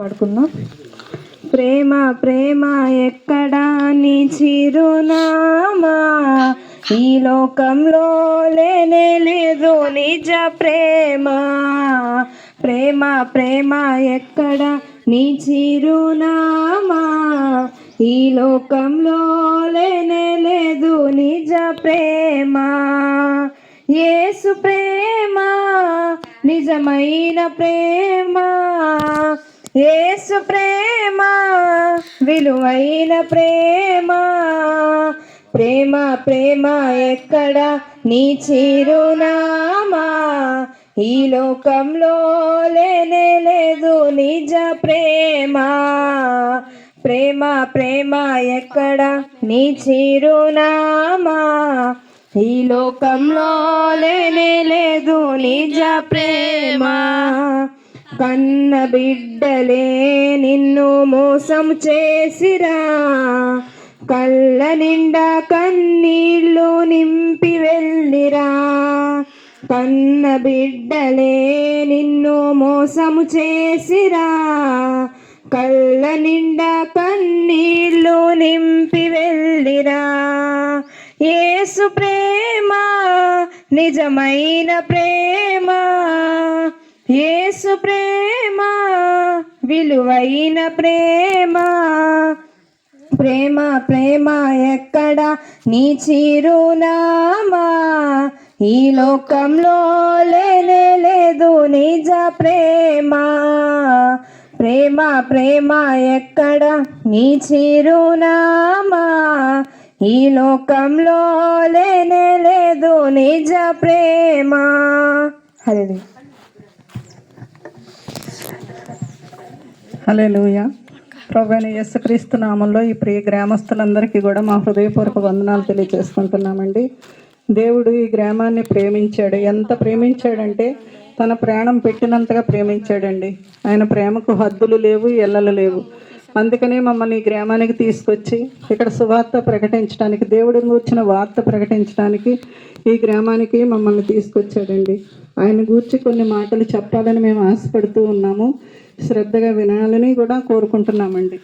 పాడుకుందాం. ప్రేమ ప్రేమ ఎక్కడా నీ చిరునామా? ఈ లోకంలో లేనే లేదు నిజ ప్రేమ. ప్రేమ ప్రేమ ఎక్కడ నీ చిరునామా? ఈ లోకంలో లేనే లేదు నిజ ప్రేమ. యేసు ప్రేమ నిజమైన ప్రేమ. యేసు ప్రేమ విలువైన ప్రేమ. ప్రేమ ప్రేమ ఎక్కడ? నీ చిరునామా. ఈ లోకంలో లేనే లేదు నిజ ప్రేమ. ప్రేమ ప్రేమ ఎక్కడ? నీ చిరునామా. ఈ లోకంలో లేనే లేదు నిజ ప్రేమ. కన్న బిడ్డలే నిన్ను మోసం చేసిరా. కళ్ళ నిండా కన్నీళ్ళు నింపి వెళ్ళిరా. కన్న బిడ్డలే నిన్ను మోసము చేసిరా. కళ్ళ నిండా కన్నీళ్ళు నింపి వెళ్ళిరా. ఏసు ప్రేమ నిజమైన ప్రేమ. యేసు ప్రేమ విలువైన ప్రేమ. ప్రేమ ప్రేమ ఎక్కడ? నీ చిరునామా ఈ లోకంలో లేనే లేదు నిజ ప్రేమ. ప్రేమ ప్రేమ ఎక్కడ? నీ చిరునామా ఈ లోకంలో లేనే లేదు నిజ ప్రేమ. హలే లూయ ప్రభుని యేసుక్రీస్తు నామంలో ఈ ప్రియ గ్రామస్తులందరికీ కూడా మా హృదయపూర్వక వందనాలు తెలియజేసుకుంటున్నామండి. దేవుడు ఈ గ్రామాన్ని ప్రేమించాడు. ఎంత ప్రేమించాడంటే తన ప్రాణం పెట్టినంతగా ప్రేమించాడండి. ఆయన ప్రేమకు హద్దులు లేవు ఎల్లలు లేవు. అందుకనే మమ్మల్ని గ్రామానికి తీసుకొచ్చి ఇక్కడ సువార్త ప్రకటించడానికి దేవుడి గూర్చిన వార్త ప్రకటించడానికి ఈ గ్రామానికి మమ్మల్ని తీసుకొచ్చాడండి. ఆయన గూర్చి కొన్ని మాటలు చెప్పాలని మేము ఆశపడుతూ ఉన్నాము. శ్రద్ధగా వినాలని కూడా కోరుకుంటున్నామండి.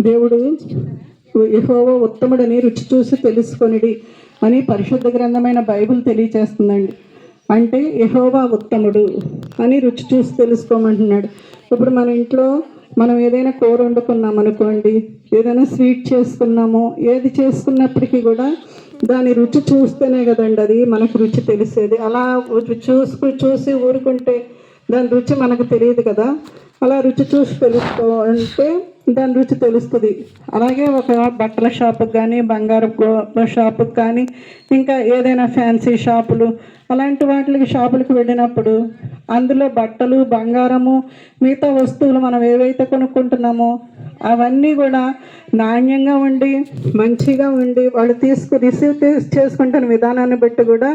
దేవుడు యహోవో ఉత్తముడని రుచి చూసి తెలుసుకొనిడి అని పరిశుద్ధ గ్రంథమైన బైబిల్ తెలియచేస్తుందండి. అంటే యహోవా ఉత్తముడు అని రుచి చూసి తెలుసుకోమంటున్నాడు. ఇప్పుడు మన ఇంట్లో మనం ఏదైనా కూర వండుకున్నాం అనుకోండి ఏదైనా స్వీట్ చేసుకున్నామో ఏది చేసుకున్నప్పటికీ కూడా దాని రుచి చూస్తేనే కదండి అది మనకు రుచి తెలిసేది. అలా చూసుకు చూసి ఊరుకుంటే దాని రుచి మనకు తెలియదు కదా. అలా రుచి చూసి తెలుసుకో అంటే దాని రుచి తెలుస్తుంది. అలాగే ఒక బట్టల షాపుకి కానీ బంగారు షాపుకి కానీ ఇంకా ఏదైనా ఫ్యాన్సీ షాపులు అలాంటి వాటికి షాపులకు వెళ్ళినప్పుడు అందులో బట్టలు బంగారము మిగతా వస్తువులు మనం ఏవైతే కొనుక్కుంటున్నామో అవన్నీ కూడా నాణ్యంగా ఉండి మంచిగా ఉండి వాళ్ళు తీసుకు రిసీవ్ చేసుకుంటున్న విధానాన్ని బట్టి కూడా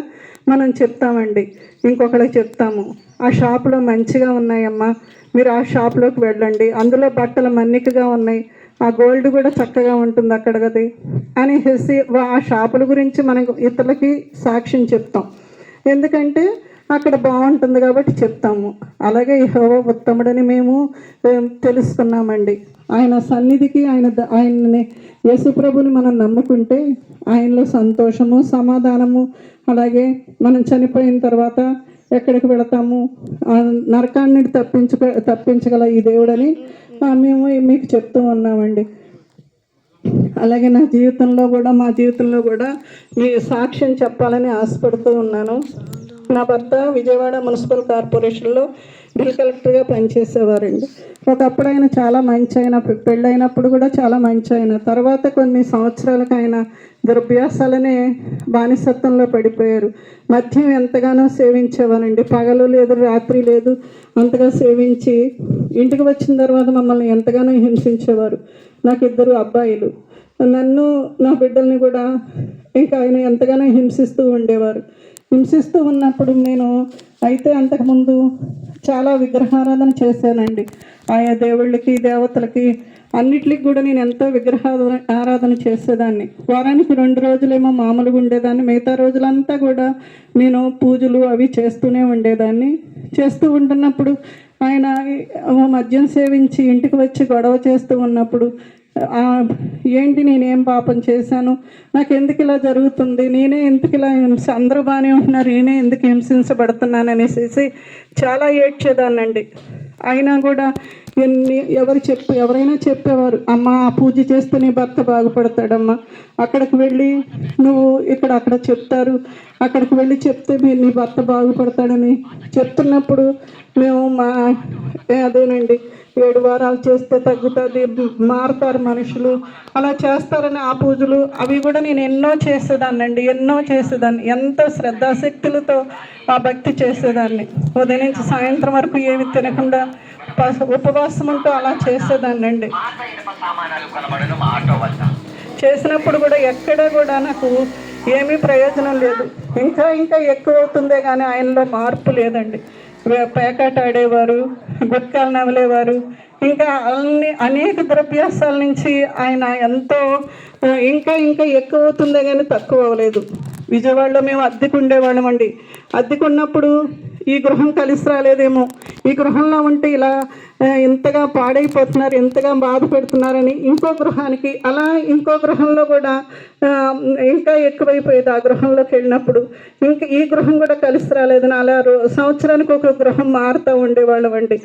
మనం చెప్తామండి. ఇంకొకరికి చెప్తాము ఆ షాపులో మంచిగా ఉన్నాయమ్మా మీరు ఆ షాప్లోకి వెళ్ళండి. అందులో బట్టలు మన్నికగా ఉన్నాయి. ఆ గోల్డ్ కూడా చక్కగా ఉంటుంది అక్కడ కది అని హెసి ఆ షాపుల గురించి మనకు ఇతరులకి సాక్ష్యం చెప్తాం. ఎందుకంటే అక్కడ బాగుంటుంది కాబట్టి చెప్తాము. అలాగే యెహోవా ఉత్తముడని మేము తెలుసుకున్నామండి. ఆయన సన్నిధికి ఆయన ఆయనని ఆయన్ని యేసుప్రభుని మనం నమ్ముకుంటే ఆయనలో సంతోషము సమాధానము అలాగే మనం చనిపోయిన తర్వాత ఎక్కడికి వెళతాము? నరకాన్ని తప్పించ తప్పించగల ఈ దేవుడని మేము మీకు చెప్తూ ఉన్నామండి. అలాగే నా జీవితంలో కూడా మా జీవితంలో కూడా మీ సాక్ష్యం చెప్పాలని ఆశపడుతూ ఉన్నాను. నా భర్త విజయవాడ మున్సిపల్ కార్పొరేషన్లో బిల్ కలెక్టర్గా పనిచేసేవారండి. ఒకప్పుడు ఆయన చాలా మంచి ఆయన పెళ్ళైనప్పుడు కూడా చాలా మంచి ఆయన. తర్వాత కొన్ని సంవత్సరాలకు ఆయన దురభ్యాసాలనే బానిసత్వంలో పడిపోయారు. మద్యం ఎంతగానో సేవించేవారండి. పగలు లేదు రాత్రి లేదు అంతగా సేవించి ఇంటికి వచ్చిన తర్వాత మమ్మల్ని ఎంతగానో హింసించేవారు. నాకు ఇద్దరు అబ్బాయిలు. నన్ను నా బిడ్డల్ని కూడా ఇంకా ఆయన ఎంతగానో హింసిస్తూ ఉండేవారు. హింసిస్తూ ఉన్నప్పుడు నేను అయితే అంతకుముందు చాలా విగ్రహారాధన చేశానండి. ఆయా దేవుళ్ళకి దేవతలకి అన్నిటికి కూడా నేను ఎంతో విగ్రహ ఆరాధన చేసేదాన్ని. వారానికి రెండు రోజులేమో మామూలుగా ఉండేదాన్ని. మిగతా రోజులంతా కూడా నేను పూజలు అవి చేస్తూనే ఉండేదాన్ని. చేస్తూ ఉంటున్నప్పుడు ఆయన మద్యం సేవించి ఇంటికి వచ్చి గొడవ చేస్తూ ఉన్నప్పుడు ఏంటి నేనేం పాపం చేశాను? నాకు ఎందుకు ఇలా జరుగుతుంది? నేనే ఎందుకు ఇలా హింస అందరూ బాగానే ఉంటున్నారు నేనే ఎందుకు హింసించబడుతున్నాను అనేసి చాలా ఏడ్చేదాన్నండి. అయినా కూడా ఎన్ని ఎవరు చెప్పు ఎవరైనా చెప్పేవారు అమ్మ ఆ పూజ చేస్తే నీ భర్త బాగుపడతాడమ్మా. అక్కడికి వెళ్ళి నువ్వు ఇక్కడ అక్కడ చెప్తారు. అక్కడికి వెళ్ళి చెప్తే మీ నీ భర్త బాగుపడతాడని చెప్తున్నప్పుడు మేము మా అదేనండి. ఏడు వారాలు చేస్తే తగ్గుతుంది మారుతారు మనుషులు. అలా చేస్తారని ఆ పూజలు అవి కూడా నేను ఎన్నో చేసేదాన్నండి ఎన్నో చేసేదాన్ని. ఎంతో శ్రద్ధాశక్తులతో ఆ భక్తి చేసేదాన్ని. ఉదయం నుంచి సాయంత్రం వరకు ఏమి తినకుండా ఉపవాసం ఉంటూ అలా చేసేదాన్నండి. చేసినప్పుడు కూడా ఎక్కడ కూడా నాకు ఏమీ ప్రయోజనం లేదు. ఇంకా ఇంకా ఎక్కువ అవుతుందే కానీ ఆయనలో మార్పు లేదండి. పేకాట ఆడేవారు గుట్కాలు నవలేవారు ఇంకా అన్ని అనేక ద్రవ్యాసాల నుంచి ఆయన ఎంతో ఇంకా ఇంకా ఎక్కువ అవుతుందే కానీ తక్కువ అవ్వలేదు విజయవాడలో మేము అద్దెకు ఉండేవాళ్ళం అండి అద్దెకున్నప్పుడు ఈ గృహం కలిసి రాలేదేమో. ఈ గృహంలో ఉంటే ఇలా ఎంతగా ఇంతగా పాడైపోతున్నారు ఇంతగా బాధపడుతున్నారని ఇంకో గృహానికి అలా ఇంకో గృహంలో కూడా ఇంకా ఎక్కువైపోయేది ఆ గృహంలోకి వెళ్ళినప్పుడు. ఇంకా ఈ గృహం కూడా కలిసి రాలేదని అలా సంవత్సరానికి ఒక గృహం మారుతూ ఉండేవాళ్ళం అండి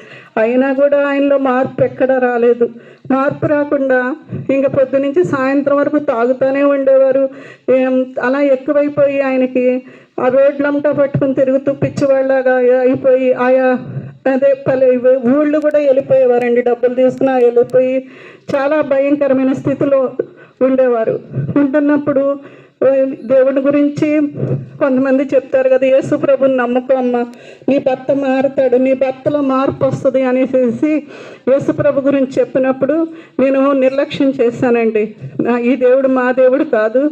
అయినా కూడా ఆయనలో మార్పు ఎక్కడ రాలేదు. మార్పు రాకుండా ఇంకా పొద్దు నుంచి సాయంత్రం వరకు తాగుతూనే ఉండేవారు. అలా ఎక్కువైపోయి ఆయనకి ఆ రోడ్లంతా పట్టుకుని తిరుగుతూ పిచ్చివాళ్ళగా అయిపోయి ఆయా అదే పలు ఊళ్ళు కూడా వెళ్ళిపోయేవారండి డబ్బులు తీసుకున్నా వెళ్ళిపోయి చాలా భయంకరమైన స్థితిలో ఉండేవారు. ఉంటున్నప్పుడు దేవుడి దేవుని గురించి కొంతమంది చెప్తారు కదా యేసు ప్రభుని నమ్ముకోమ్మ నీ భర్త మారుతాడు నీ భర్తలో మార్పు వస్తుంది అనేసి యేసు ప్రభు గురించి చెప్పినప్పుడు నేను నిర్లక్ష్యం చేశానండి. నా- ఈ దేవుడు మా దేవుడు కాదు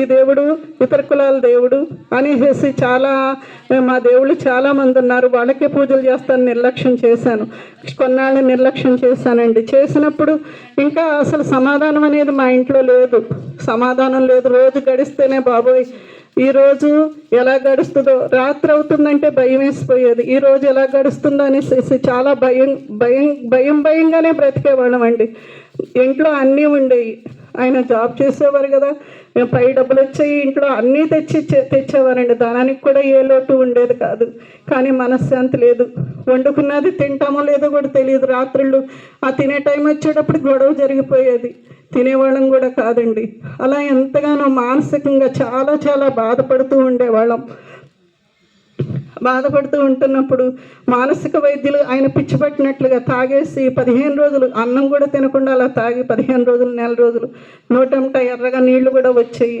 ఈ దేవుడు ఇతర కులాల దేవుడు అనేసి చాలా మా దేవుళ్ళు చాలామంది ఉన్నారు. వాళ్ళకే పూజలు చేస్తాను నిర్లక్ష్యం చేశాను. కొన్నాళ్ళు నిర్లక్ష్యం చేశానండి. చేసినప్పుడు ఇంకా అసలు సమాధానం అనేది మా ఇంట్లో లేదు. సమాధానం లేదు. రోజు గడిస్తేనే బాబోయ్. ఈరోజు ఎలా గడుస్తుందో? రాత్రి అవుతుందంటే భయం వేసిపోయేది. ఈ రోజు ఎలా గడుస్తుందో అనేసి చాలా భయం భయం భయం భయంగానే బ్రతికేవాళ్ళం అండి. ఇంట్లో అన్నీ ఉండేవి ఆయన జాబ్ చేసేవారు కదా. మేము పై డబ్బులు వచ్చాయి. ఇంట్లో అన్నీ తెచ్చి తెచ్చేవారండి. దానానికి కూడా ఏ లోటు ఉండేది కాదు. కానీ మనశ్శాంతి లేదు. వండుకున్నది తింటామో లేదో కూడా తెలియదు. రాత్రుళ్ళు ఆ తినే టైం వచ్చేటప్పుడు గొడవ జరిగిపోయేది. తినేవాళ్ళం కూడా కాదండి. అలా ఎంతగానో మానసికంగా చాలా చాలా బాధపడుతూ ఉండేవాళ్ళం. బాధపడుతూ ఉంటున్నప్పుడు మానసిక వైద్యులు ఆయన పిచ్చిపట్టినట్లుగా తాగేసి పదిహేను రోజులు అన్నం కూడా తినకుండా అలా తాగి పదిహేను రోజులు నెల రోజులు నోటంట ఎర్రగా నీళ్ళు కూడా వచ్చాయి.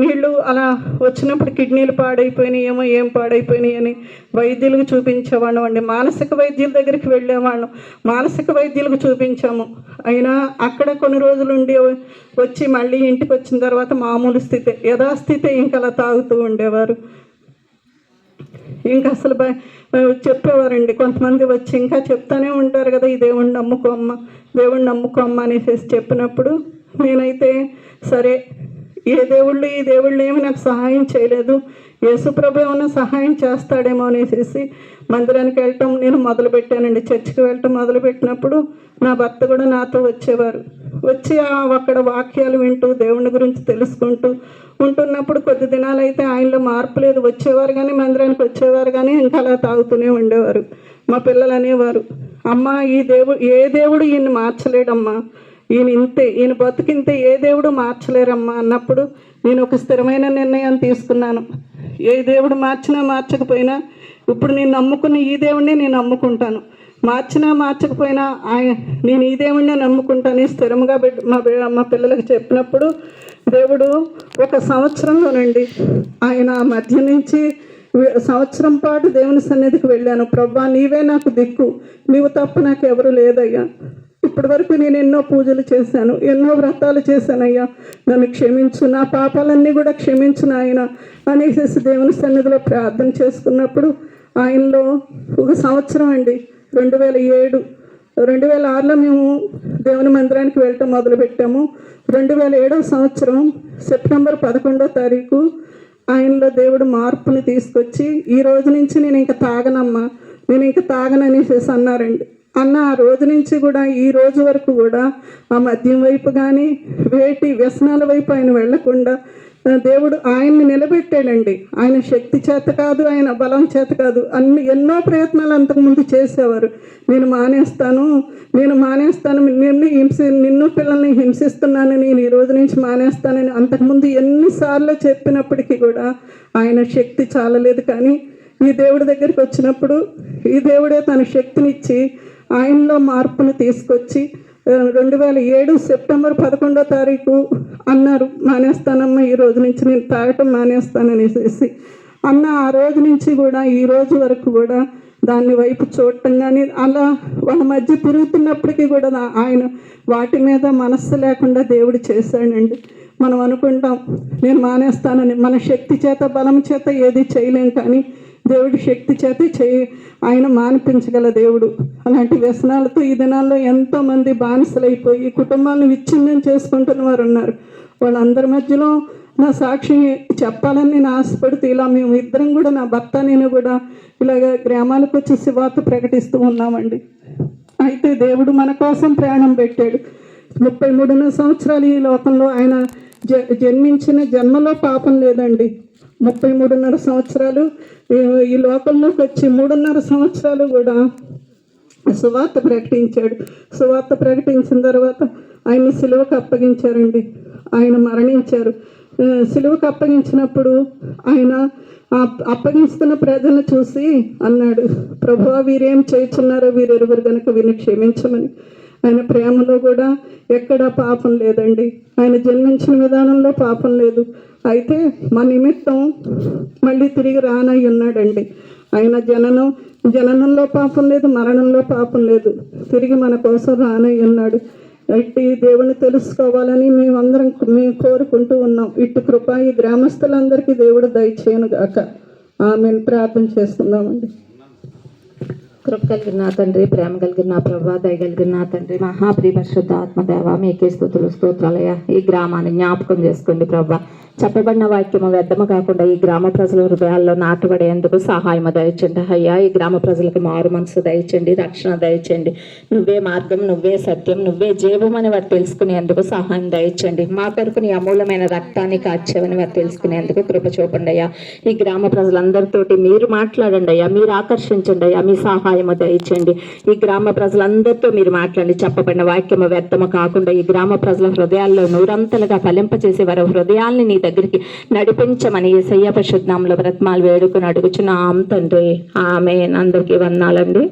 నీళ్ళు అలా వచ్చినప్పుడు కిడ్నీలు పాడైపోయినాయేమో ఏం పాడైపోయినాయి అని వైద్యులకు చూపించేవాళ్ళం అండి. మానసిక వైద్యుల దగ్గరికి వెళ్ళేవాళ్ళం. మానసిక వైద్యులకు చూపించాము. అయినా అక్కడ కొన్ని రోజులు ఉండి వచ్చి మళ్ళీ ఇంటికి వచ్చిన తర్వాత మామూలు స్థితి యథాస్థితి ఇంకా అలా తాగుతూ ఉండేవారు. ఇంకా అసలు చెప్పేవారండి. కొంతమంది వచ్చి ఇంకా చెప్తానే ఉంటారు కదా ఈ దేవుణ్ణి నమ్ముకోమ్మ దేవుణ్ణి నమ్ముకోమ్మ అనేసి చెప్పినప్పుడు నేనైతే సరే ఏ దేవుళ్ళు ఈ దేవుళ్ళు ఏమి నాకు సహాయం చేయలేదు. యేసుప్రభు ఏమైనా సహాయం చేస్తాడేమో అనేసి మందిరానికి వెళ్ళటం నేను మొదలుపెట్టానండి. చర్చికి వెళ్ళటం మొదలుపెట్టినప్పుడు నా భర్త కూడా నాతో వచ్చేవారు. వచ్చి ఆ అక్కడ వాక్యాలు వింటూ దేవుని గురించి తెలుసుకుంటూ ఉంటున్నప్పుడు కొద్ది దినాలు అయితే ఆయనలో మార్పు లేదు. వచ్చేవారు కానీ మందిరానికి వచ్చేవారు కానీ ఇంకా అలా తాగుతూనే ఉండేవారు. మా పిల్లలు అనేవారు అమ్మ ఈ దేవుడు ఏ దేవుడు ఈయన్ని మార్చలేడమ్మా? ఈయన ఇంతే ఈయన బతుకింతే ఏ దేవుడు మార్చలేరమ్మా అన్నప్పుడు నేను ఒక స్థిరమైన నిర్ణయం తీసుకున్నాను. ఏ దేవుడు మార్చినా మార్చకపోయినా ఇప్పుడు నేను నమ్ముకున్న ఈ దేవుడిని నేను నమ్ముకుంటాను. మార్చినా మార్చకపోయినా ఆయ నేను ఈ దేవుడిని నమ్ముకుంటాను స్థిరంగా బిడ్డ మా మా పిల్లలకు చెప్పినప్పుడు దేవుడు ఒక సంవత్సరంలోనండి ఆయన ఆ మధ్య నుంచి సంవత్సరం పాటు దేవుని సన్నిధికి వెళ్ళాను. ప్రభా నీవే నాకు దిక్కు. నీవు తప్ప నాకు ఎవరు లేదయ్యా. ఇప్పటి వరకు నేను ఎన్నో పూజలు చేశాను ఎన్నో వ్రతాలు చేశానయ్యా. నన్ను క్షమించు నా పాపాలన్నీ కూడా క్షమించు ఆయన అనేసి దేవుని సన్నిధిలో ప్రార్థన చేసుకున్నప్పుడు ఆయనలో ఒక సంవత్సరం అండి రెండు వేల ఏడు. రెండు వేల ఆరులో మేము దేవుని మందిరానికి వెళ్ళటం మొదలుపెట్టాము. రెండు వేల ఏడవ సంవత్సరం సెప్టెంబర్ పదకొండో తారీఖు ఆయనలో దేవుడు మార్పుని తీసుకొచ్చి ఈ రోజు నుంచి నేను ఇంకా తాగనమ్మా నేను ఇంకా తాగననేసేసి అన్నారండి. అన్న ఆ రోజు నుంచి కూడా ఈ రోజు వరకు కూడా ఆ మద్యం వైపు కానీ వేటి వ్యసనాల వైపు ఆయన వెళ్ళకుండా దేవుడు ఆయన్ని నిలబెట్టాడండి. ఆయన శక్తి చేత కాదు ఆయన బలం చేత కాదు అన్ని ఎన్నో ప్రయత్నాలు అంతకుముందు చేసేవారు. నేను మానేస్తాను నేను మానేస్తాను నిన్ను హింసి నిన్ను పిల్లల్ని హింసిస్తున్నాను నేను ఈ రోజు నుంచి మానేస్తానని అంతకుముందు ఎన్నిసార్లు చెప్పినప్పటికీ కూడా ఆయన శక్తి చాలలేదు. కానీ ఈ దేవుడి దగ్గరికి వచ్చినప్పుడు ఈ దేవుడే తన శక్తినిచ్చి ఆయనలో మార్పును తీసుకొచ్చి రెండు వేల ఏడు సెప్టెంబర్ పదకొండో తారీఖు అన్నారు మానేస్తానమ్మా ఈ రోజు నుంచి నేను తాగటం మానేస్తాననేసి అన్న ఆ రోజు నుంచి కూడా ఈ రోజు వరకు కూడా దాన్ని వైపు చూడటం కానీ అలా వాళ్ళ మధ్య తిరుగుతున్నప్పటికీ కూడా ఆయన వాటి మీద మనస్సు లేకుండా దేవుడు చేశాడండి. మనం అనుకుంటాం నేను మానేస్తానని మన శక్తి చేత బలం చేత ఏది చేయలేం కానీ దేవుడి శక్తి చేత చేయి ఆయన మానిపించగల దేవుడు. అలాంటి వ్యసనాలతో ఈ దినాల్లో ఎంతో మంది బానిసలైపోయి కుటుంబాలను విచ్ఛిన్నం చేసుకుంటున్న వారు ఉన్నారు వాళ్ళందరి మధ్యలో నా సాక్షి చెప్పాలని నేను ఆశపడుతూ ఇలా మేము ఇద్దరం కూడా నా భర్త నేను కూడా ఇలాగ గ్రామాలకు వచ్చి శివార్త ప్రకటిస్తూ ఉన్నామండి. అయితే దేవుడు మన కోసం ప్రయాణం పెట్టాడు. ముప్పై మూడున్నర సంవత్సరాలు ఈ లోకంలో ఆయన జ జన్మించిన జన్మలో పాపం లేదండి. ముప్పై మూడున్నర సంవత్సరాలు ఈ- లోకంలోకి వచ్చి మూడున్నర సంవత్సరాలు కూడా సువార్త ప్రకటించాడు. సువార్త ప్రకటించిన తర్వాత ఆయన సిలువకు అప్పగించారండి. ఆయన మరణించారు. సిలువకు అప్పగించినప్పుడు ఆయన ఆ అప్పగిస్తున్న ప్రజలను చూసి అన్నాడు ప్రభు వీరేం చేయుచున్నారో వీరిరువురు గనుక వీరిని క్షమించమని. ఆయన ప్రేమలో కూడా ఎక్కడ పాపం లేదండి. ఆయన జన్మించిన విధానంలో పాపం లేదు. అయితే మా నిమిత్తం మళ్ళీ తిరిగి రానై ఉన్నాడండి. ఆయన జననం జననంలో పాపం లేదు మరణంలో పాపం లేదు. తిరిగి మన కోసం రానై ఉన్నాడు. ఇట్టి దేవుని తెలుసుకోవాలని మేమందరం మేము కోరుకుంటూ ఉన్నాం. ఇటు కృప ఈ గ్రామస్తులందరికీ దేవుడు దయచేయను గాక ఆమెను. ప్రార్థన చేస్తున్నామండి. కృప కలిగిన నా తండ్రి ప్రేమ కలిగిన నా ప్రభా దయ కలిగిన నా తండ్రి మహాప్రియ పరిశుద్ధ ఆత్మదేవ మీకే స్థుతులు స్తోత్రాలయ ఈ గ్రామాన్ని జ్ఞాపకం చేసుకోండి ప్రభా. చెప్పబడిన వాక్యము వ్యర్థము కాకుండా ఈ గ్రామ ప్రజల హృదయాల్లో నాటుబడేందుకు సహాయం దయచండి. అయ్యా ఈ గ్రామ ప్రజలకు మారు మనసు దయచండి రక్షణ దయచండి. నువ్వే మార్గం నువ్వే సత్యం నువ్వే జీవం అని వారు తెలుసుకునేందుకు సహాయం దయచండి. మా కొరకు నీ అమూల్యమైన రక్తాన్ని కాచేవని వారు తెలుసుకునేందుకు కృప చూపండి అయ్యా. ఈ గ్రామ ప్రజలందరితోటి మీరు మాట్లాడండి అయ్యా. మీరు ఆకర్షించండి అయ్యా. మీ సహాయము దయచండి. ఈ గ్రామ ప్రజలందరితో మీరు మాట్లాడి చెప్పబడిన వాక్యము వ్యర్థము కాకుండా ఈ గ్రామ ప్రజల హృదయాల్లో నూరంతలుగా ఫలింపచేసే వారి హృదయాల్ని నీ దగ్గరికి నడిపించమని ఏసయ్య పరిశుద్ధంలో బ్రతమాలు వేడుకుని అడుగుచున్నాం తండ్రి. ఆమె అందరికీ వందాలండి